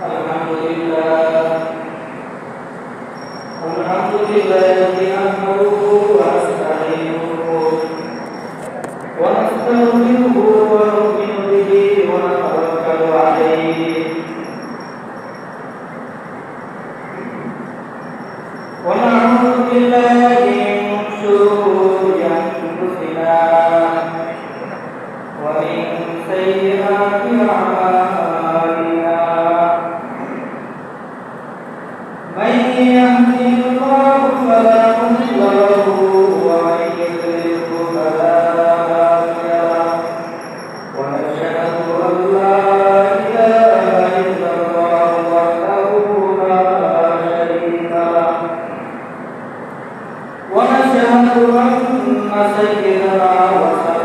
الحمد لله الحمد لله نحمده ونشهد أن سيدنا وسندنا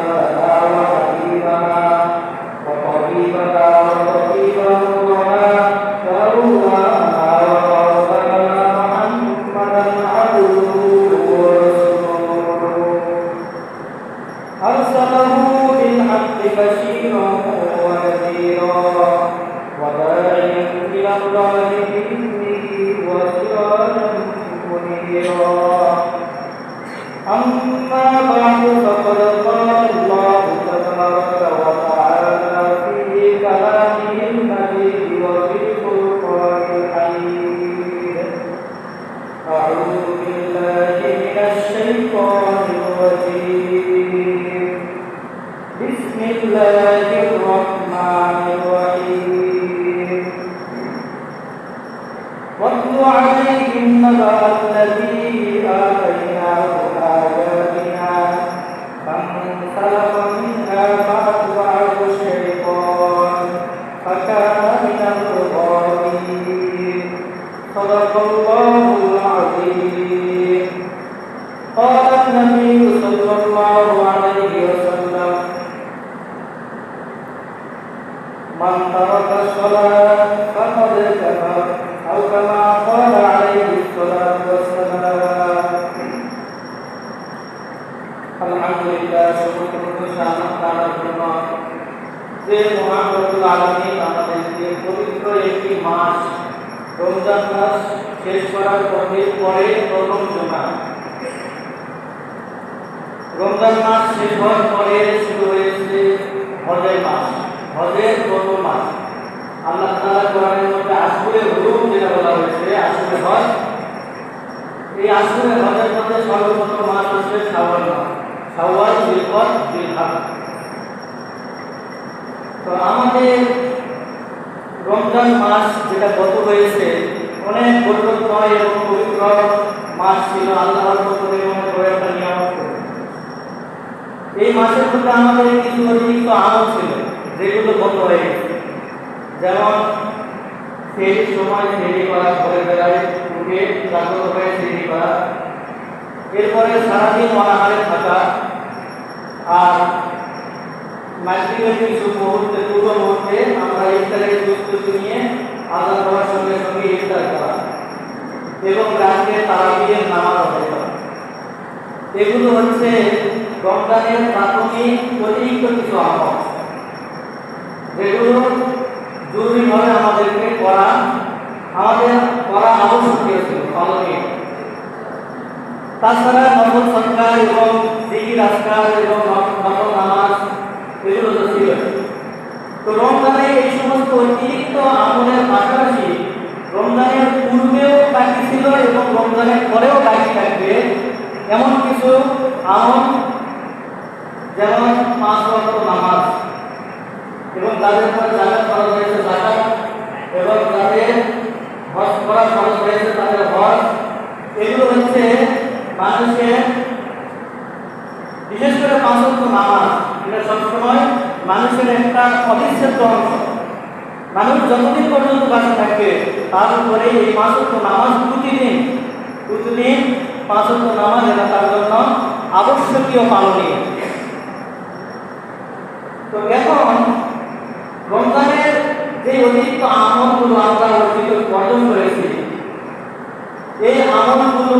পরে প্রথম জমা রমজান মাস শেষ হওয়ার পরে শুরু হয়েছে হজের মাস। হজের প্রথম মাস। আল্লাহ তাআলা কোরআনের মধ্যে আশুরে হুরুম যেটা বলা হয়েছে, আশুরে হজ। এই আশুরে হজের মধ্যে সর্বপ্রথম মাস হচ্ছে শাওয়াল মাস। শাওয়াল জিলকদ জিলহাজ। তো আমাদের রমজান মাস যেটা গত হয়েছে অনেক বরকতময় এবং পবিত্র মাস ছিল আল্লাহর পক্ষ মনে করে একটা এই মাসের মধ্যে আমাদের কিছু অতিরিক্ত আমল ছিল, যেগুলো গত হয়ে গেছে। যেমন সেই সময় সেরি করা ঘরে বেড়ায় উঠে জাগ্রত হয়ে সেরি করা। এরপরে সারাদিন অনাহারে থাকা আর মাতৃকের কিছু মুহূর্তে, পূর্ব মুহূর্তে আমরা ইফতারের প্রস্তুতি নিয়ে আজাদ হওয়ার সঙ্গে সঙ্গে ইফতার করা। এবং রাত্রে তারাবিয়ের নামাজ আদায় করা। এগুলো হচ্ছে রমজানের প্রাথমিক অতিরিক্ত কিছু আমল যেগুলো জরুরিভাবে আমাদেরকে করা, আমাদের করা আবশ্যকীয় ছিল পালনীয় তাছাড়া নফল সৎকার এবং জিকির, আজকার এবং নফল নামাজ, এগুলো তো রমজানে এই সমস্ত অতিরিক্ত আমলের পাশাপাশি রমজানের পূর্বেও বাকি ছিল এবং রমজানের পরেও বাকি থাকবে। এমন কিছু আমল, যেমন পাঁচ ওয়াক্ত নামাজ এবং তাদের উপর জাকাত ফরজ হয়েছে জাকাত এবং তাদের হজ করা ফরজ হয়েছে তাদের হজ। এগুলো হচ্ছে মানুষের বিশেষ করে পাঁচ ওয়াক্ত নামাজ। মানুষের একটা অবিচ্ছেদ্য অংশ। মানুষ যতদিন পর্যন্ত বাঁচে থাকবে, তার উপরে এই পাঁচ ওয়াক্ত নামাজ প্রতিদিন। প্রতিদিন পাঁচ ওয়াক্ত নামাজ এটা তার জন্য আবশ্যকীয় পালনীয়। তো এখন রমজানের যে অতিরিক্ত আমলগুলো আমরা অর্জিত অর্জন করেছি, এই আমলগুলো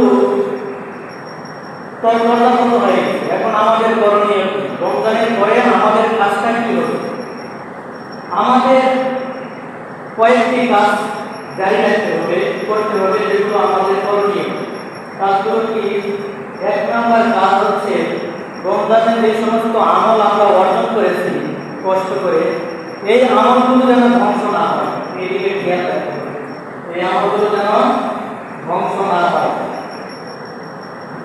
কয়েকটি কাজ জারি রাখতে হবে, করতে হবে, যেগুলো আমাদের করণীয়। কাজগুলো কি? এক নম্বর কাজ হচ্ছে রমজানের যে সমস্ত আমল আমরা অর্জন করেছি কষ্ট করে, এই আমলগুলো যেন ধ্বংস না হয় এদিকে খেয়াল রাখতে হবে এই আমলগুলো যেন ধ্বংস না হয়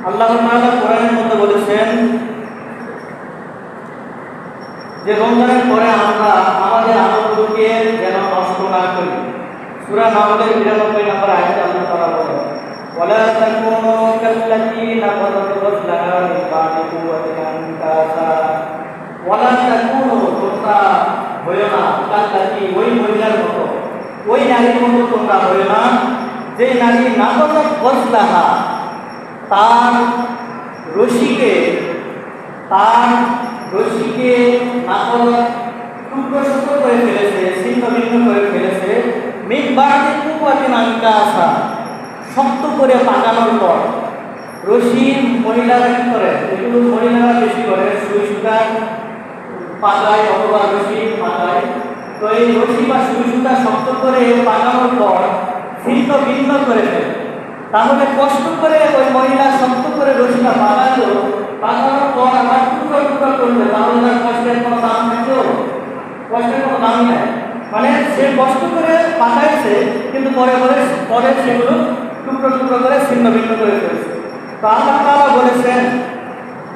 আল্লাহ তাআলা কোরআনের মধ্যে বলেছেন যে রমজানের পরে আমরা আমাদের আমলগুলোকে যেন নষ্ট না করি সূরা নামলের 92 নম্বর আয়াতে আল্লাহ তাআলা বলেন ولا تكونوا كالتي نقضت غزلها من بعد قوة أنكاسا ولا تكونوا তোমরা হইও না কাল্লাতি ওই মহিলার মতো ওই নারীর মতো তোমরা হইও না যে নারী নাগত গজলাহা তার রশিকে তার রশিকে নাকল টুকরো টুকরো করে ফেলেছে ছিন্ন ভিন্ন করে ফেলেছে। মিন বাড়ি কুয়াতিন আঙ্কা আসা শক্ত করে পাকানোর পর রশি মহিলারা কি করে? এগুলো মহিলারা বেশি করে সুই সুতা পাকায় অথবা রশি পাকায় তো এই রশি বা সুই সুতা শক্ত করে পাকানোর পর ছিন্ন ভিন্ন করে ফেলে। তাহলে কষ্ট করে ওই মহিলা শক্ত করে রশিটা পাকালো পাকানোর পর আবার টুকরো টুকরো করবে তাহলে তার কষ্টের কোনো দাম থাকতো কষ্টের কোনো দাম নেই। মানে সে কষ্ট করে পাকাইছে কিন্তু পরে পরে পরে সেগুলো টুকরো টুকরো করে ছিন্ন ভিন্ন করে ফেলছে। তো আল্লাহ তাআলা বলেছেন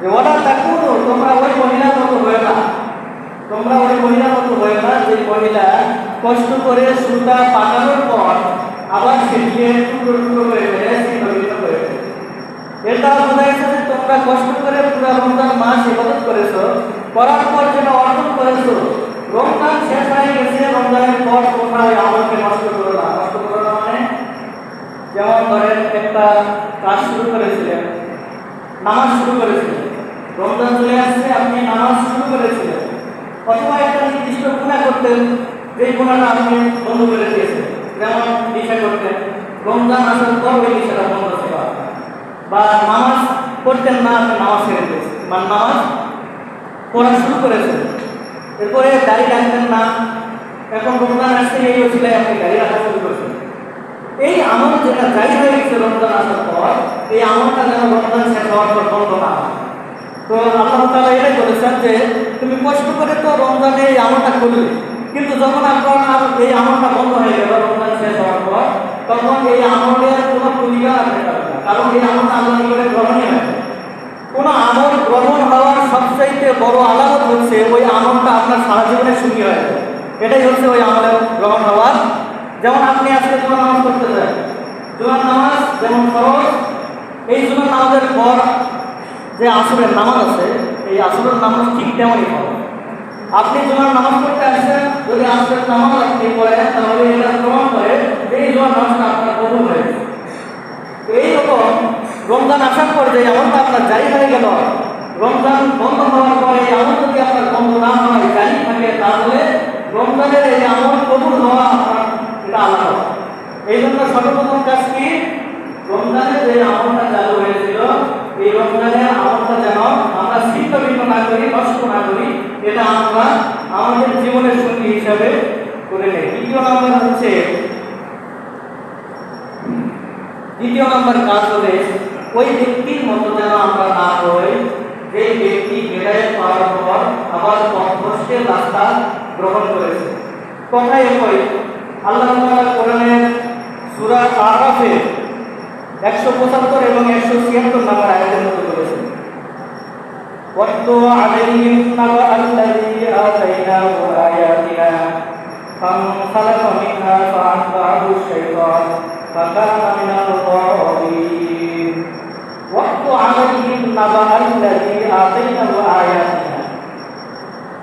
যে ওরা তাকুনো, তোমরা ওই মহিলার মতো হয়ে না। তোমরা ওই মহিলার মতো হয়ে না যে মহিলা কষ্ট করে সুতা পাকানোর পর আবার সেটিকে টুকরো টুকরো করে ফেলে ছিন্ন করে এর দ্বারা বোঝা গেছে যে তোমরা কষ্ট করে পুরো রমজান মাস ইবাদত করেছ, করার পর যেটা অর্জন করেছ, রমজান শেষ হয়ে গেছে, রমজানের পর তোমরা ওই আমলকে নষ্ট করো না। নষ্ট করো না মানে? যেমন ধরেন একটা কাজ শুরু করেছিলেন, নামাজ শুরু করেছিলেন। রমজান চলে আসছে, আপনি নামাজ শুরু করেছিলেন। অথবা একটা নির্দিষ্ট গুণা করতেন, যেই গুণাটা আপনি বন্ধ করে দিয়েছেন। যেমন নেশা করতেন। রমজান আসার পর ওই নেশাটা বন্ধ ছিল। বা নামাজ পড়তেন না, আপনি নামাজ ছেড়ে দিয়েছেন। বা নামাজ পড়া শুরু করেছেন। এরপরে দাড়ি রাখতেন না। এখন রমজান আসছে, এই ওসিলায় আপনি দাড়ি রাখা শুরু করেছেন। এই আমল যেটা জারি হয়ে গেছে রমজান আসার পর, এই আমলটা যেন রমজান শেষ হওয়ার পর বন্ধ না তো আল্লাহ তাআলা এটাই বলেছেন যে, তুমি কষ্ট করে তো রমজানে এই আমলটা করলে কিন্তু যখন আপনার আর- এই আমলটা বন্ধ হয়ে গেল রমজান শেষ হওয়ার পর তখন এই আমলের কোনো ভূমিকা রাখতে পারবে না কারণ এই আমলটা আল্লাহ নিকটে গ্রহণই হয় না। কোনো আমল গ্রহণ হওয়ার সবচাইতে বড় আলামত হচ্ছে ওই আমলটা আপনার সারা জীবনে সুখী হয়ে। এটাই হচ্ছে ওই আমলের গ্রহণ হওয়ার। যেমন আপনি আজকে জুমার নামাজ পড়তে চান জুমার নামাজ যেমন খরচ এই জুমার নামাজের পর যে আসরের নামাজ আছে, এই আসরের নামাজ ঠিক তেমনই হবে আপনি জুমার নামাজ পড়তে আসছেন, যদি আসরের নামাজ আপনি পড়েন, তাহলে এটা প্রমাণ করে এই জুমার নামাজটা আপনার কবুল হয়েছে। এইরকম রমজান আসার পর যে আমলটা আপনার জারি হয়ে গেল, রমজান বন্ধ হওয়ার পরে এই আমল যদি আপনার বন্ধ না হয় জারি থাকে? তাহলে রমজানের এই আমল কবুল হওয়া আপনার এটা আলাদা এই জন্য সর্বপ্রথম কাজ কি? রমজানের যে আমলটা চালু হয়েছিল, এই রমজানের আমলটা যেন আমরা ছিন্ন ভিন্ন না করি, নষ্ট না করি, এটা আমরা আমাদের জীবনের সঙ্গী হিসাবে করে নেই। দ্বিতীয় নম্বর হচ্ছে, দ্বিতীয় নম্বর কাজ হবে ওই ব্যক্তির মতো যেন আমরা না হই যে ব্যক্তি হেদায়ত পাওয়ার পর আবার পথভ্রষ্টের রাস্তা গ্রহণ করেছে কথায় একই আল্লাহ তাআলা কোরআনের সূরা আরাফে একশো পঁচাত্তর এবং একশো ছিয়াত্তর নম্বর আয়াতের মধ্যে বলেছেন واتل عليهم نبأ الذي آتيناه آياتنا فانسلخ منها فأتبعه الشيطان فكان من الغاوين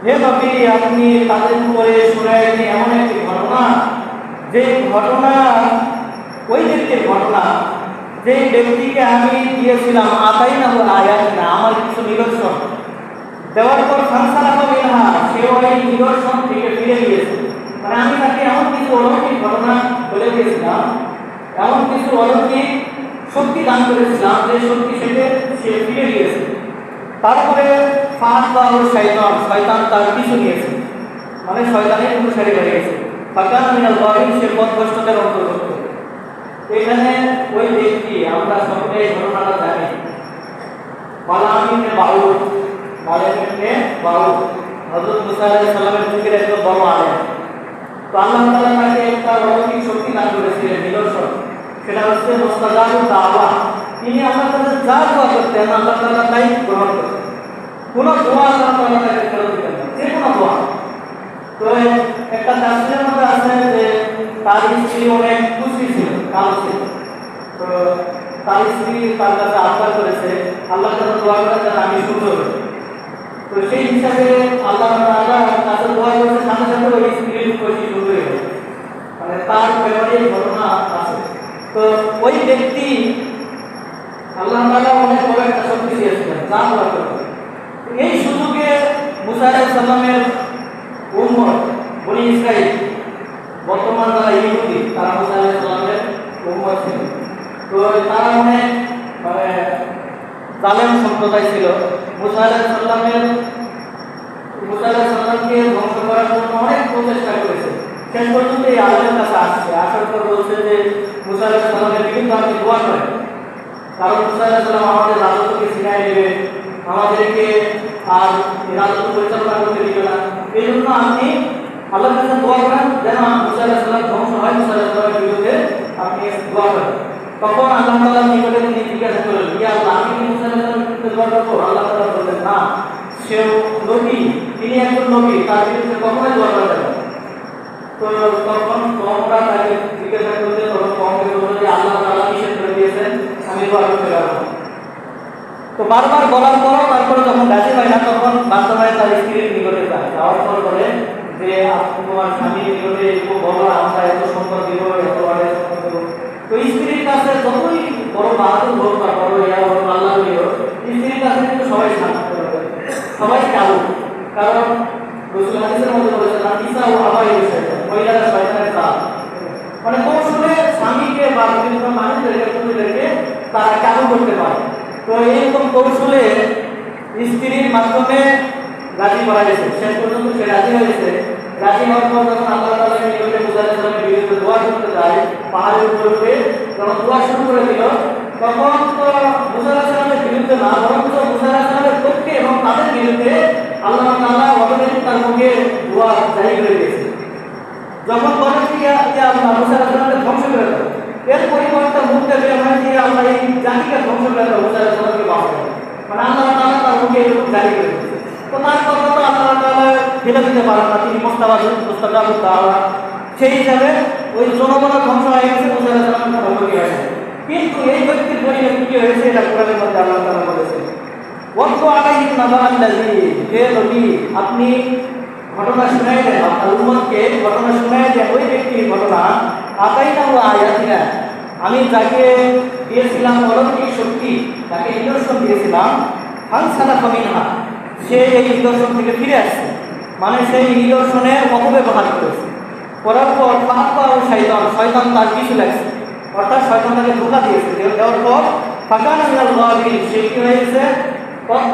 হে নবী, আপনি তাদের উপরে শুনাইনি এমন একটি ঘটনা, যে ঘটনা ওই ব্যক্তির ঘটনা, যে ব্যক্তিকে আমি দিয়েছিলাম আতাই না আয়াত না আমার কিছু নিদর্শন। দেওয়ার পর সংসার হবে না সে ওই নিদর্শন থেকে ফিরে গিয়েছে। মানে আমি তাকে এমন কিছু অলৌকিক ঘটনা বলে দিয়েছিলাম, এমন কিছু অলৌকিক শক্তি দান করেছিলাম যে শক্তি সেটা সে ফিরে গিয়েছে। তারপরে ফাঁস বা ওর শয়তান শয়তান তার পিছু নিয়েছে। মানে শয়তানের অনুসারী হয়ে গেছে। ফাকান মিনাল গাবিন সে পথভ্রষ্টদের অন্তর্ভুক্ত। এখানে ওই ব্যক্তি, আমরা সকলে ঘটনাটা জানি। বালামিনে বাউল বালামিনে বাউল। হযরত মুসা সালামের যুগের একজন বড় আলেম তো আল্লাহ তাআলা তাকে একটা অলৌকিক শক্তি দান করেছিলেন নিদর্শন সেটা হচ্ছে মুস্তাজাবু দাওয়া তিনি আল্লাহ তাআলা যা দোয়া করতেন, আল্লাহ তাআলা তাই গ্রহণ করতেন কোন দোয়া আল্লাহ তাআলা তাকে ফেরত দিতেন যে কোনো দোয়া তো একটা তাফসীরের মধ্যে আছে যে, তার স্ত্রী অনেক খুশি ছিল কালো ছিল তো তার স্ত্রী তার কাছে আবদার করেছে আল্লাহ কাছে দোয়া করেন যেন আমি সুন্দর। তো সেই হিসাবে আল্লাহ তাআলা কাছে দোয়া করেছে সাথে সাথে ওই স্ত্রীর খুশি সুন্দর হয়ে। মানে তার ব্যাপারে ঘটনা তো ওই ব্যক্তি আল্লাহ তাআলা অনেক বড় একটা শক্তি দিয়েছিলেন যা এই সুযোগে মুসা আলাইহিস সালামের উম্মত বনি ইসরাইল বর্তমান যারা ইহুদি, তারা মুসা আলাইহিস সালামের উম্মত ছিল। তো তারা অনেক মানে জালেম সম্প্রদায় ছিল। মুসা আলাইহিস সালামের, মুসা আলাইহিস সালামকে ধ্বংস করার জন্য অনেক প্রচেষ্টা করেছে। শেষ পর্যন্ত এই আল্লাহর কাছে আসছে। আসার পর বলছে যে মুসা আলাইহিস সালামের বিরুদ্ধে আপনি দোয়া করেন কারণ মুসা আলাইহিস সালাম আমাদের রাজত্বকে ছিনাই নেবে, আমাদেরকে আর রাজত্ব পরিচালনা করতে দিবে না। এই জন্য আপনি আল্লাহর কাছে দোয়া করেন যেন মুসা আলাইহিস সালাম ধ্বংস হয় মুসা আলাইহিস সালামের বিরুদ্ধে আপনি দোয়া করেন। তখন আল্লাহ তাআলা নিকটে তিনি জিজ্ঞাসা করলেন, ইয়া আল্লাহ, আমি কি মুসা আলাইহিস বিরুদ্ধে দোয়া করব? আল্লাহ তাআলা বললেন, না সে নবী, তিনি একজন নবী, তার বিরুদ্ধে কখনোই দোয়া করা যাবে। তো তখন কমরা তাকে জিজ্ঞাসা করতে তখন কমকে বলল যে, আল্লাহ তাআলা নিষেধ করে দিয়েছেন? আমি করতে পারব তো বারবার বলার পরও তারপরে যখন রাজি হয় না, তখন বাধ্য তার স্ত্রীর নিকটে যায়। যাওয়ার পর বলে যে তোমার স্বামীর নিকটে এরকম বলো আমরা এত সম্পদ দিব, এত তো স্ত্রীর কাছে যতই বড় বাহাদুর হোক বা বড় ইয়া হোক আল্লাহ হোক স্ত্রীর কাছে কিন্তু সবাই শান্ত সবাই কালো কারণ রসুল হাদিসের মধ্যে বলেছেন ইসা ও আবাই শয়তান মহিলারা শয়তানের কাল মানে কৌশলে স্বামীকে বা বিভিন্ন মানুষদেরকে পুরুষদেরকে তারা কাবু করতে পারে? তো এইরকম কৌশলে স্ত্রীর মাধ্যমে রাজি করা গেছে। শেষ পর্যন্ত সে রাজি হয়েছে রাজি হওয়ার পর যখন আল্লাহ তাআলা নিকটে সালামের বিরুদ্ধে দোয়া করতে যায়, পাহাড়ের উপর উঠে যখন দোয়া শুরু করে দিল, তখন তো সালামের বিরুদ্ধে না, বরঞ্চ সালামের পক্ষে এবং তাদের বিরুদ্ধে আল্লাহ তাআলা অটোমেটিক তার মুখে দোয়া জারি করে দিয়েছে। যখন বলে কি মুসা আলাইহিস ধ্বংস করে দেবো এর পরিবর্তে মুখে বের হয় যে আমরা এই জাতিকে ধ্বংস করে দেবো আলাইহিস সালামকে বাঁচাবো। মানে আল্লাহ তাআলা তার মুখে এরকম জারি করে তো তার কথা তো আল্লাহ তাআলা ফেলে দিতে পারেন না, তিনি মোস্তাবাদ মোস্তাবাদ তাআলা। সেই হিসাবে ওই জনগণের ধ্বংস হয়ে গেছে, মুসা আলাইহিস সালামের ধ্বংস হয়েছে কিন্তু এই ব্যক্তির পরিণতি কি হয়েছে, এটা কোরআনের মধ্যে আল্লাহ তাআলা বলেছেন। ওয়াক্ত আলাইহিম নাবা আল্লাযী হে নবী, আপনি ঘটনা শুনাই দেন আপনার উম্মতকে ঘটনা শুনাই দেন ওই ব্যক্তির ঘটনা। আতাইনা ও আয়াতিনা। আমি যাকে দিয়েছিলাম অলৌকিক শক্তি, তাকে নিদর্শন দিয়েছিলাম ফাংসানা কমিনহা সে এই নিদর্শন থেকে ফিরে আসছে। মানে সেই নিদর্শনের অপব্যবহার করেছে। করার পর ফাঁকা ও শয়তান শয়তান তার কিছু লাগছে। অর্থাৎ শয়তান তাকে ধোকা দিয়েছে। দেওয়ার পর ফাঁকানা মিনাল গাবিন সে কি হয়েছে?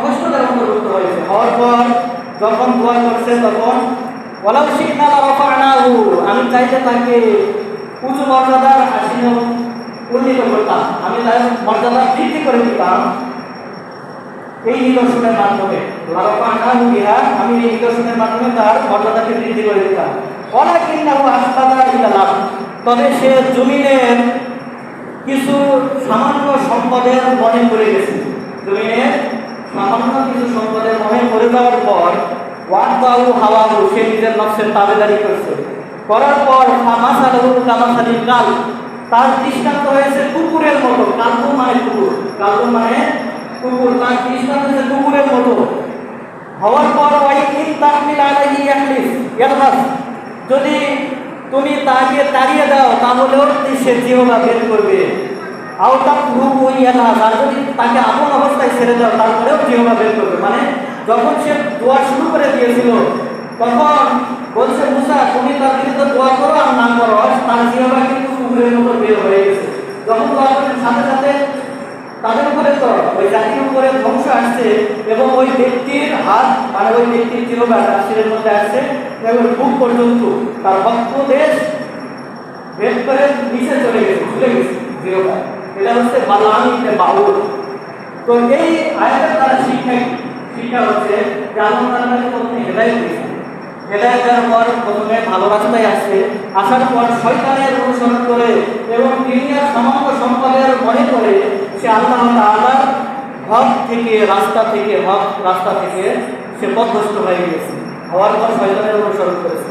কষ্টদের অন্তর্ভুক্ত হয়েছে। হওয়ার পর যখন দোয়া করছে তখন ওলাউ শিক্ষা রাফানাহু আমি চাইতে তাকে উঁচু মর্যাদার আসীন উন্নীত করতাম। আমি তার মর্যাদা বৃদ্ধি করে দিতাম। এই নিদর্শনের মাধ্যমে আমি এই নিদর্শনের মাধ্যমে তার মর্যাদাকে বৃদ্ধি করে দিতাম। ওয়ালাকিন্নাহু আসবাদা ইলালাম তবে সে জমিনের কিছু সামান্য সম্পদের মনে করে গেছে। জমিনের মনে পড়ে যাওয়ার পর নফসের তাবেদারি করার পর কাল তার দৃষ্টান্ত হয়েছে কুকুরের মতো। মানে কুকুর। মানে কুকুরের মতো। হওয়ার পর যদি তুমি তাকে তাড়িয়ে দাও, তাহলেও সে জিহবা বের করবে। আউটাপ হুবু ইয়ালহাস আর যদি তাকে আপন অবস্থায় ছেড়ে দাও তারপরেও জিহবা বের করবে। মানে যখন সে দোয়া শুরু করে দিয়েছিল, তখন বলছে, মুসা, তুমি তার বিরুদ্ধে দোয়া করো আর না করো তার জিহবা কিন্তু কুকুরের মতো বের হয়ে গেছে। যখন দোয়া করেন সাথে সাথে তাদের উপরে তো ওই জাতির উপরে ধ্বংস আসছে এবং ওই ব্যক্তির হাত মানে ওই ব্যক্তির জিহবা তার শিরের মধ্যে আসছে, এবং বুক পর্যন্ত তার ভক্ত দেশ ভেদ করে নিচে চলে গেছে চলে গেছে জিরোটা এটা হচ্ছে বালাম ইবনে বাউল তো এই আয়াতের দ্বারা শিক্ষা শিক্ষা হচ্ছে যে আল্লাহ প্রথমে হেদায়েত দিয়েছেন। হেদায়েত দেওয়ার পর প্রথমে ভালো রাস্তায় আসছে। আসার পর শয়তানের অনুসরণ করে এবং দুনিয়ার সমস্ত সম্পদের মনে করে সে আল্লাহ তাআলার হক থেকে, রাস্তা থেকে, হক রাস্তা থেকে সে পথভ্রষ্ট হয়ে গেছে হওয়ার পর শয়তানের অনুসরণ করেছে।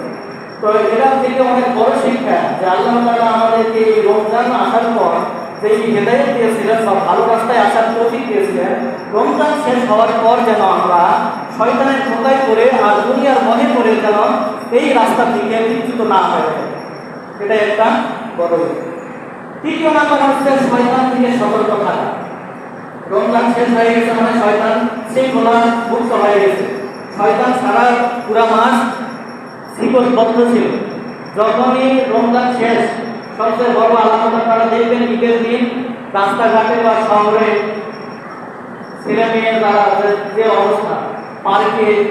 তো এরা থেকে অনেক বড় শিক্ষা যে আল্লাহ তাআলা আমাদেরকে এই রমজান আসার পর এই হেদায়ত দিয়েছিলেন বা ভালো রাস্তায় আসার তৌফিক দিয়েছিলেন রমজান শেষ হওয়ার পর যেন আমরা শয়তানের ধোকায় করে আর দুনিয়ার মনে করে যেন এই রাস্তা থেকে বিচ্যুত না হয়ে এটা একটা বড় দিক। তৃতীয় নাম্বার হচ্ছে শয়তান থেকে সতর্ক থাকা। রমজান শেষ হয়ে গেছে মানে শয়তান শৃঙ্খলা মুক্ত হয়ে গেছে। শয়তান সারা পুরা মাস শিকলবদ্ধ ছিল। যখনই রমজান শেষ সবচেয়ে বড় আলামত আপনারা দেখবেন ঈদের দিন রাস্তাঘাটে বা শহরে ছেলে মেয়ের দ্বারা যে- অবস্থা, পার্কে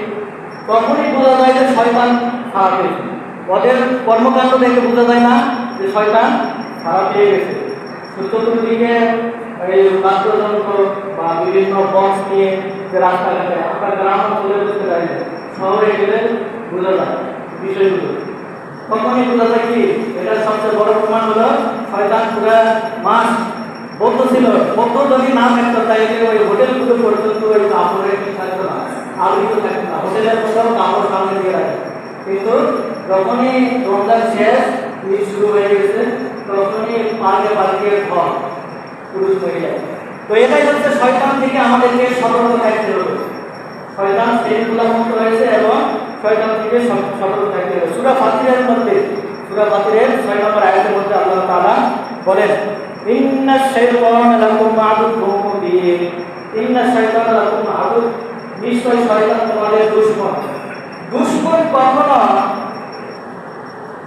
তখনই বোঝা যায় যে শয়তান খারাপ হয়েছে ওদের কর্মকাণ্ড দেখে বোঝা যায় না যে শয়তান খারাপ হয়ে গেছে। চতুর্দিকে এই বাদ্যযন্ত্র বা বিভিন্ন বক্স নিয়ে যে রাস্তাঘাটে, আমরা গ্রাম অঞ্চলে বুঝতে পারি শহরে গেলে বোঝা যায় বিষয়গুলো। তখনই বোঝা যায় কি এটার সবচেয়ে বড় প্রমাণ হলো শয়তান পুরা মাস বৌদ্ধ ছিল। বৌদ্ধ যদি একটা তাই ওই হোটেলগুলো পর্যন্ত ওই কাপড়ের কি থাকতো না আলোকিত থাকতো না। হোটেলের কোথাও কাপড় সামনে দিয়ে রাখে। কিন্তু যখনই রমজান শেষ, ঈদ শুরু হয়ে গেছে, তখনই পার্কে পার্কে ঘর পুরুষ মহিলা তো এটাই হচ্ছে শয়তান থেকে আমাদেরকে সতর্ক থাকতে হবে। শয়তান শৃঙ্খলা মুক্ত হয়েছে এবং শয়তান থেকে সত- সতর্ক থাকতে হবে। সুরা ফাতিরের মধ্যে, সুরা ফাতিরের ছয় নম্বর আয়াতের মধ্যে আল্লাহ তাআলা বলেন, ইন্না শাইতানা লাকুম আদুউম মুবিন ইন্না শাইতানা লাকুম আদু নিশ্চয় শয়তান তোমাদের দুশমন। দুশমন কখনো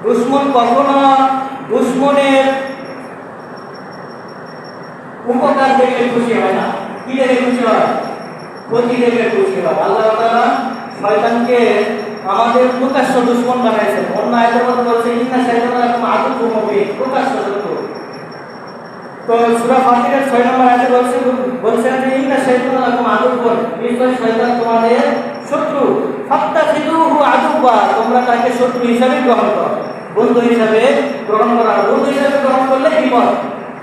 দুশমন কখনো দুশমনের উপকার দেখে খুশি হয় না। কি দেখে খুশি হয়? শয়তানকে আমাদের প্রকাশ্য দুশ্মন বানাইছেন। অন্য আয়াতের শত্রু। তো সূরা ফাতিরের 6 নম্বর আয়াতে বলছে বলছেন যে ইন্না শাইতানা লাকুম আদুউন নিশ্চয় শয়তান তোমাদের শত্রু। ফাত্তাখিদুহু আদুবা তোমরা তাকে শত্রু হিসাবে গ্রহণ করো। বন্ধু হিসাবে গ্রহণ করা বন্ধু হিসাবে গ্রহণ করলে বিপদ।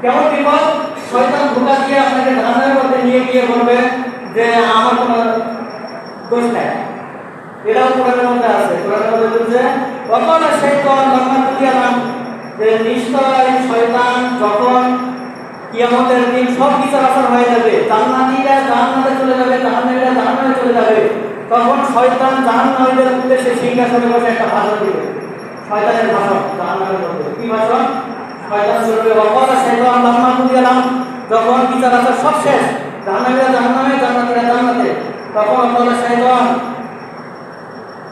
কেমন বিপদ? শয়তান ধোকা দিয়ে আপনাকে ধানের মধ্যে নিয়ে গিয়ে বলবে যে আমার কোনো দোষ নাই। এটাও কোরআনের মধ্যে আছে। কোরআনের মধ্যে বলছে অকল শয়তান লম্মা তুলিয়ালাম যে নিশ্চয় শয়তান যখন কিয়ামতের দিন সব বিচার আচার হয়ে যাবে জান্নাতীরা জান্নাতে চলে যাবে, জাহান্নামীরা জাহান্নামে চলে যাবে, তখন শয়তান জাহান্নামীদের উদ্দেশ্যে সিংহাসনে বসে একটা ভাষণ দিবে। শয়তানের ভাষণ, জাহান্নামের মধ্যে। কি ভাষণ? শয়তান বলবে অকল শয়তান লম্মা তুলিয়ালাম যখন বিচার আচার সব শেষ জাহান্নামীরা জাহান্নামে জান্নাতীরা জান্নাতে। তখন অকল শয়তান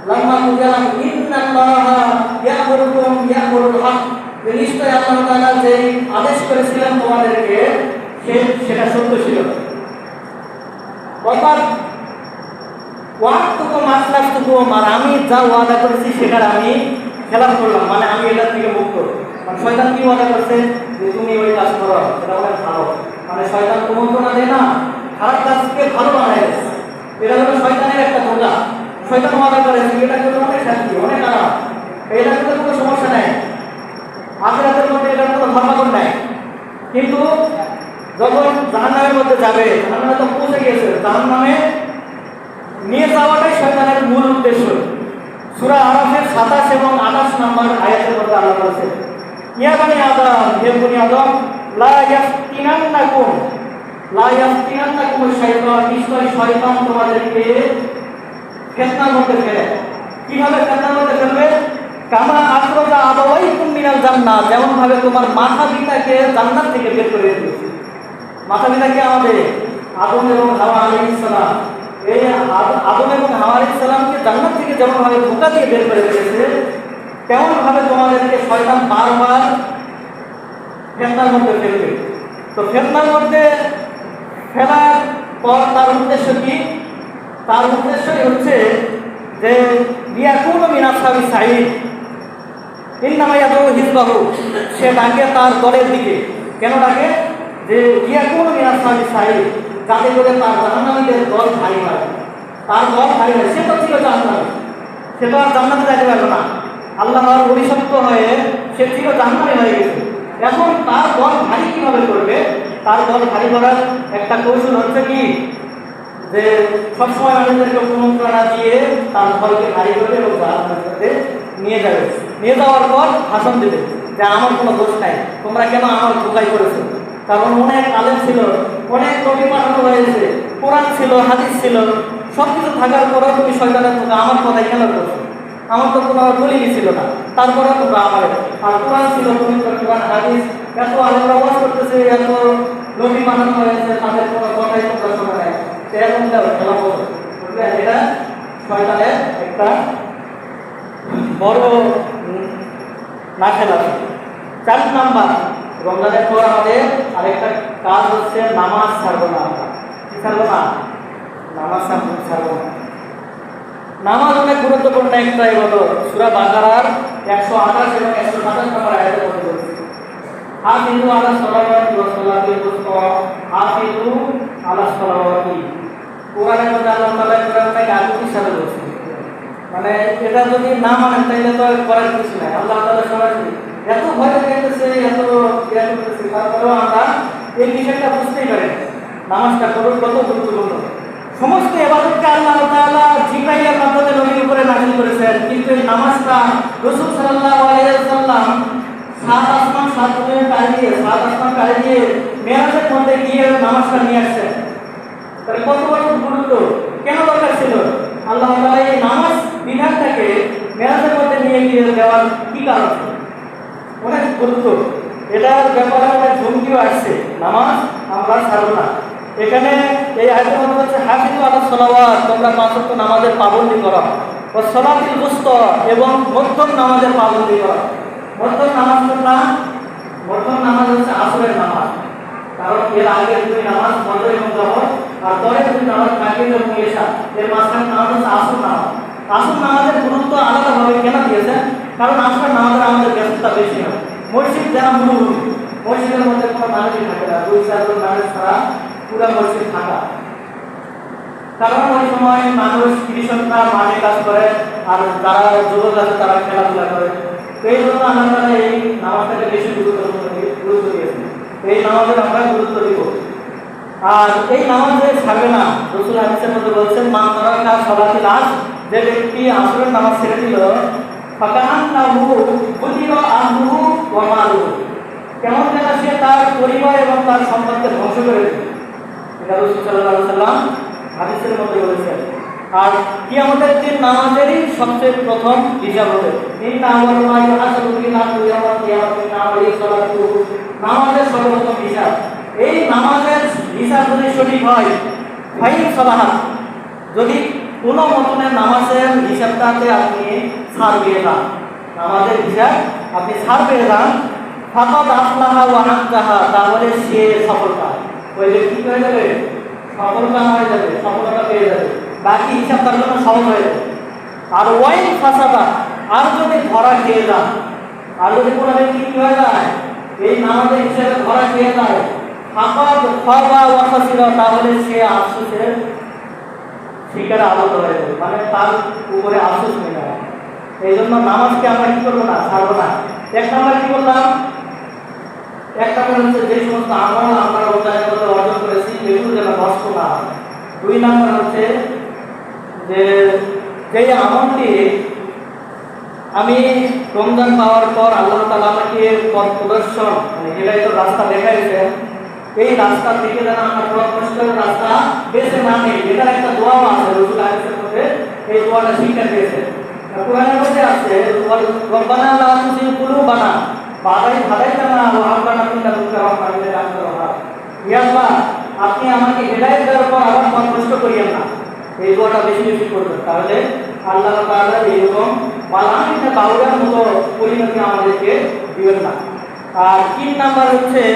লাম্মা কুজালাম ইন্নাল্লাহা ইয়ামুরুকুম ইয়ামুরুল হক। নিশ্চয় আল্লাহ তাআলা যে আদেশ করেছিলেন তোমাদেরকে সেটা সত্য ছিল। অর্থাৎ ওয়াক্তুকুম, আসলাফতুকুম, আর আমি যা ওয়াদা করেছি, সেটার আমি খেলাপ করলাম। মানে আমি এটার থেকে মুক্ত। মানে শয়তান কি ওয়াদা করছে? যে তুমি ওই কাজ করো, সেটা অনেক ভালো। মানে শয়তান কুমন্ত্রণা দেয় না, খারাপ কাজকে ভালো বানায়। এটা হলো শয়তানের একটা ধোকা শয়তান ওয়াদা করে এটা করলে অনেক শান্তি, অনেক আরাম। এটা করলে কোনো সমস্যা নাই। আখেরাতের মধ্যে এটার কোনো ধর্মাগম নাই। কিন্তু যখন জাহান্নামের মধ্যে যাবে, জাহান্নামে তো পৌঁছে গিয়েছে, জাহান্নামে নিয়ে যাওয়াটাই শয়তানের মূল উদ্দেশ্য। সূরা আরাফের 27 এবং 28 নম্বর আয়াতের মধ্যে আল্লাহ বলেছেন ইয়া বানি আদম, হে বনি আদম লা ইয়াফতিনান্নাকুম লা ইয়াফতিনান্নাকুম শাইতান নিশ্চয় শয়তান তোমাদেরকে ফেতনার মধ্যে ফেলে। কীভাবে ফেতনার মধ্যে ফেলবে? কামা আখরাজা আবাওয়াইকুম মিনাল জান্নাত যেমন ভাবে তোমার মাথা পিতাকে জান্নাত থেকে বের করে দিয়েছে। মাথা পিতাকে আমাদের? আদম এবং হাওয়া আলাইহিস সালাম। এই আদ- আদম এবং হাওয়া আলাইহিস সালামকে জান্নাত থেকে যেমন ভাবে ধোঁকা দিয়ে বের করে দিয়েছে তেমন ভাবে তোমাদেরকে শয়তান বারবার ফেতনার মধ্যে ফেলবে। তো ফেতনার মধ্যে ফেলার পর তার উদ্দেশ্য কি? তার উদ্দেশ্যই হচ্ছে যে, লিয়াকুন মিনাসাবি সাইদ ইন্নামাইয়াদু হিজবাহু। সে ডাকে তার দলের দিকে। কেন ডাকে? যে ইয়াকুন মিনাসাবি সাইদ যাতে করে তার জাহান্নামীদের দল ভারী হয়। তার দল ভারী হয়। সে তো ছিল জাহান্নামী। সে তো আর জান্নাতে যাইতে পারল না। আল্লাহর অভিশপ্ত হয়ে সে ছিল জাহান্নামী হয়ে গেছে। এখন তার দল ভারী কীভাবে করবে? তার দল ভারী করার একটা কৌশল হচ্ছে কি? যে সবসময় মানুষদেরকে কুমন্ত্রণা দিয়ে তার ফলকে ভারী করবে এবং সাথে নিয়ে যাবে। নিয়ে যাওয়ার পর ভাষণ দেবে যে আমার কোনো দোষ নাই, তোমরা কেন আমার ধোকাই করেছ কারণ অনেক আলেম ছিল, অনেক কবি পাঠানো হয়েছে, কোরআন ছিল, হাদিস ছিল সব কিছু থাকার পরেও তুমি ধোকা আমার কথাই কেন করছ আমার তো কোনো দলিলই ছিল না। তারপরে তোমরা আমার আর কোরআন ছিল পবিত্র কোরআন, হাদিস, এত আলেমরা ওয়াজ করতেছে, এত নবী বানানো হয়েছে, তাদের কোনো কথাই তোমরা শোনা নাই। সেরকম খেলা বুঝলেন এটা শয়তানের একটা বড় না খেলা। চার নাম্বার, রমজানের পর আমাদের আরেকটা কাজ হচ্ছে নামাজ ছাড়বো না আমরা। কি ছাড়বো না? নামাজ ছাড়বো না। নামাজ অনেক গুরুত্বপূর্ণ একটা হলো সুরা বাকারার একশো আঠাশ এবং একশো সাতাশ নম্বর আয়াতের মধ্যে বলছে হাফিজু আলা সলাওয়াতি ওয়া সালাতিল উসতা হাফিজু আলা সলাওয়াতি। কোরআনের মধ্যে আল্লাহ তাআলা কোরআনটাকে আগুন হিসাবে বলছে মানে এটা যদি না মানেন, তাইলে তো করার কিছু নাই। আল্লাহ তাআলা সরাসরি এত ভয় দেখাইতেছে, এত ইয়া করতেছে। তারপরেও আমরা এই বিষয়টা বুঝতেই পারি নামাজটা করুন কত গুরুত্বপূর্ণ। সমস্ত এবাদতকে আল্লাহ তাআলা জিব্রাইলের মাধ্যমে নবীর উপরে নাযিল করেছেন। কিন্তু এই নামাজটা রাসূল সাল্লাল্লাহু আলাইহি ওয়াসাল্লাম সাত আসমান, সাত জমিনের কাজ দিয়ে, সাত আসমান কাজ দিয়ে মেয়াজের মধ্যে গিয়ে নামাজটা নিয়ে আসছেন। তাহলে কত বড় গুরুত্ব? কেন দরকার ছিল? আল্লাহ তাআলা এই নামাজ বিধানটাকে মেয়াজের মধ্যে নিয়ে গিয়ে দেওয়ার কি কারণ? অনেক গুরুত্ব। এটার ব্যাপারে অনেক ঝুঁকিও আসছে। নামাজ আমরা ছাড়বো না। এখানে এই আয়তের হচ্ছে হাফিজু আলা তোমরা পাঁচ ওয়াক্ত নামাজের পাবন্দি করো। ও সলাতিল বুস্ত এবং মধ্যম নামাজের পাবন্দি করো। মধ্যম নামাজ কোনটা মধ্যম নামাজ হচ্ছে আসরের নামাজ। কারণ এর আগে নামাজ ফজর এবং আর পরে নামাজ এবং এর মাঝখানে নামাজ হচ্ছে আসর নামাজ। আসর নামাজের গুরুত্ব আলাদাভাবে কেন দিয়েছেন কারণ আসর নামাজের আমাদের ব্যস্ততা বেশি হয়। মসজিদ যারা মরুভূমি মসজিদের মধ্যে কোনো মানুষই থাকে না। দুই চারজন মানুষ ছাড়া পুরো মসজিদ ফাঁকা কারণ ওই সময় মানুষ কৃষকরা মাঠে কাজ করে, আর যারা যুবক আছে তারা খেলাধুলা করে। এই জন্য তাআলা এই নামাজটাকে বেশি গুরুত্ব এই নামাজের আমরা গুরুত্ব দিব। আর এই নামাজে ছাড়বে না। রসুল হাদিসের মধ্যে বলছেন মা তারাকা সলাতি লাস যে ব্যক্তি আসরের নামাজ ছেড়ে দিল ফাকান নাহু বুদিরা আহলুহু ওয়া মালুহু কেমন যেন সে তার পরিবার এবং তার সম্পদকে ধ্বংস করে দিল। এটা রসুল বলেছেন, আর কিয়ামতের দিন নামাজেরই সবচেয়ে প্রথম হিসাব হবে। কিয়ামাতি নামাজি নামাজের সর্বপ্রথম হিসাব। এই নামাজের হিসাব যদি সঠিক হয় ভাই সলাহা যদি কোনো মতনের নামাজের হিসাবটাতে আপনি ছাড় পেয়ে যান নামাজের হিসাব আপনি ছাড় পেয়ে যান, ফাকাদ আফলাহা ওয়া আনজাহা, তাহলে সে সফলতা। ওই ব্যক্তি কি হয়ে যাবে? সফলতা হয়ে যাবে, সফলতা পেয়ে যাবে। বাকি হিসাব তার জন্য সহজ হয়ে যাবে। আর ওয়াইন ফাসাদা, আর যদি ধরা খেয়ে যান, আর যদি কোনো ব্যক্তি কি হয়ে যায়? এই নামাজের হিসাবে ধরা খেয়ে যায়। ফাকাদ খাবা ওয়া খাসিরা তাহলে সে আফসোসের শিকারে আবদ্ধ হয়ে যাবে। মানে তার উপরে আফসোস হয়ে যাবে। এই জন্য নামাজকে আমরা কি করব না, ছাড়বো না। এক নাম্বার কি বললাম? এক নাম্বার হচ্ছে যে সমস্ত আমল আমরা রোজার মধ্যে অর্জন করেছি এগুলো যেন নষ্ট না হয়। দুই নাম্বার হচ্ছে যে, যেই আমলটি আমি রমজান পাওয়ার পর আল্লাহ তালা আমাকে পথ প্রদর্শন মানে এটাই তো রাস্তা দেখাইছে এই রাস্তা থেকে যেন আমরা পথ প্রদর্শনের রাস্তা বেছে না নেই। এটার একটা দোয়াও আছে, রসুল আলিসের মধ্যে এই দোয়াটা শিক্ষা দিয়েছে কোরআনের মধ্যে আছে, রব্বানা তুজিগ কুলুবানা বাদাই ভাদাই জানা ওয়া লাদুনকা রাহমাতান ইন্নাকা আনতাল ওয়াহ্হাব ইয়া আল্লাহ আপনি আমাকে হেদায়েত দেওয়ার পর আবার নষ্ট করিয়েন না। এই দোয়াটা বেশি বেশি করবেন। তাহলে আল্লাহ তাআলা এইরকম বালামিতে বাউলার মতো পরিণতি আমাদেরকে দিবেন না। আর তিন নাম্বার হচ্ছে,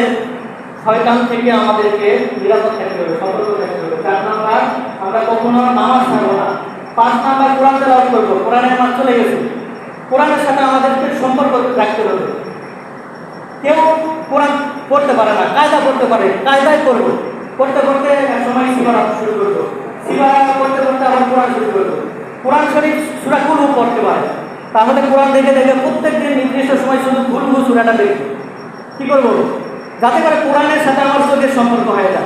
শয়তান থেকে আমাদেরকে নিরাপদ থাকতে হবে, সতর্ক থাকতে হবে। চার নাম্বার, আমরা কখনো নামাজ ছাড়বো না। পাঁচ নাম্বার, কোরআন তেলাওয়াত করব। কোরআনের মাস চলে গেছে। কোরআনের সাথে আমাদেরকে সম্পর্ক রাখতে হবে। পড়তে পারে না। কায়দা পড়তে পারে। কায়দায় করব। করতে করতে এক সময় সিবারা শুরু করব সিবারা করতে করতে আবার কোরআন শুরু করব কোরআন শরীফ সুরা কুলু পড়তে পারে। তাহলে কোরআন দেখে দেখে প্রত্যেক দিন নির্দিষ্ট সময় শুধু কুলু সুরাটা দেখি কি করব? যাতে করে কোরআনের সাথে আমার চোখের সম্পর্ক হয়ে যায়।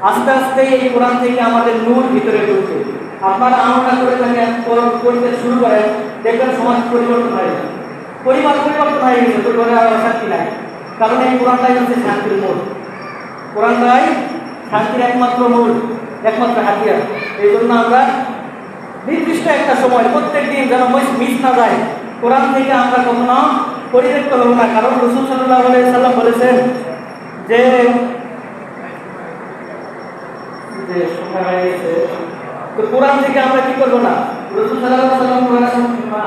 আস্তে আস্তে এই কোরআন থেকে আমাদের নূর ভিতরে ঢুকছে। আপনারা আমরা করে কর- করতে শুরু করেন, দেখবেন সমাজ পরিবর্তন হয়ে যায়। পরিবার পরিবর্তন হয়ে গেছে পরিবারে আর অশান্তি নাই। কারণ এই কোরআনটাই হচ্ছে শান্তির মূল। কোরআনটাই শান্তির একমাত্র মূল, একমাত্র হাতিয়ার। এই জন্য আমরা নির্দিষ্ট একটা সময় প্রত্যেক দিন যেন মিস না যায়। কোরআন থেকে আমরা কখনো পরিত্যক্ত হব না। কারণ রসুল সাল্লাহ সাল্লাম বলেছেন যে সময় তো কোরআন থেকে আমরা কি করব না? রসুল সাল্লাহ সাল্লাম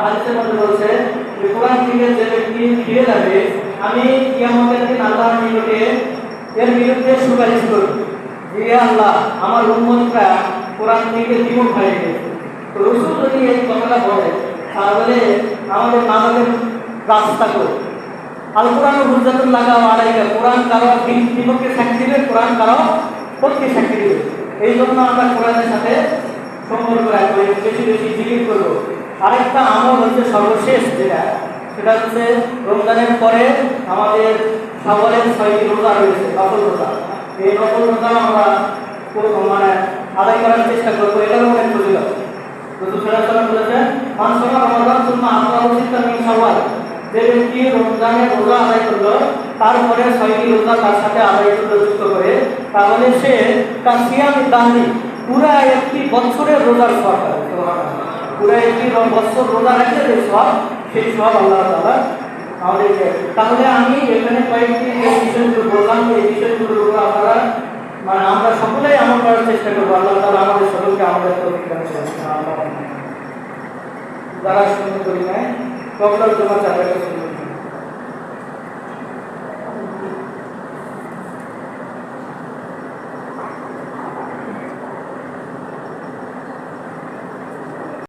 হাদিসের মধ্যে বলছে যে কোরআন থেকে যে ব্যক্তি ফিরে যাবে আমি কিয়ামতের দিন আল্লাহর নিকটে এর বিরুদ্ধে সুপারিশ করব যে আল্লাহ, আমার উম্মতরা কোরআন থেকে বিমুখ হয়ে গেছে তো রসুল যদি এই কথাটা বলে, তাহলে আমাদের নামাজের রাস্তা করে আল কোরআন হুজাতুল লাগাও আলাইকা। কোরআন কারও বিপক্ষে সাক্ষী দিবে, কোরআন কারও পক্ষে সাক্ষী দিবে। এই জন্য আমরা কোরআনের সাথে সম্পর্ক রাখব বেশি বেশি জিকির করব। আরেকটা আমল হচ্ছে সর্বশেষ, যেটা সেটা হচ্ছে রমজানের পরে আমাদের সাগরের ছয়টি রোজা রয়েছে নকল রোজা। এই নকল রোজা আমরা মানে আদায় করার চেষ্টা করব এটাও মান রোজা আদায় করল, তারপরে তার সাথে যুক্ত করে, তাহলে সে পুরা একটি বছরের রোজার পাবে। পুরা একটি বছর রোজা রাখলে সব সেই সব আল্লাহ তালা আমাদেরকে তাহলে আমি এখানে কয়েকটি বিষয়গুলো বললাম, এই বিষয়গুলোর উপর আপনারা মানে আমরা সকলেই আমল করার চেষ্টা করব। আল্লাহ তালা আমাদের সকলকে আমাদের যারা শুনতে করি নাই কবলার তোমার চাপে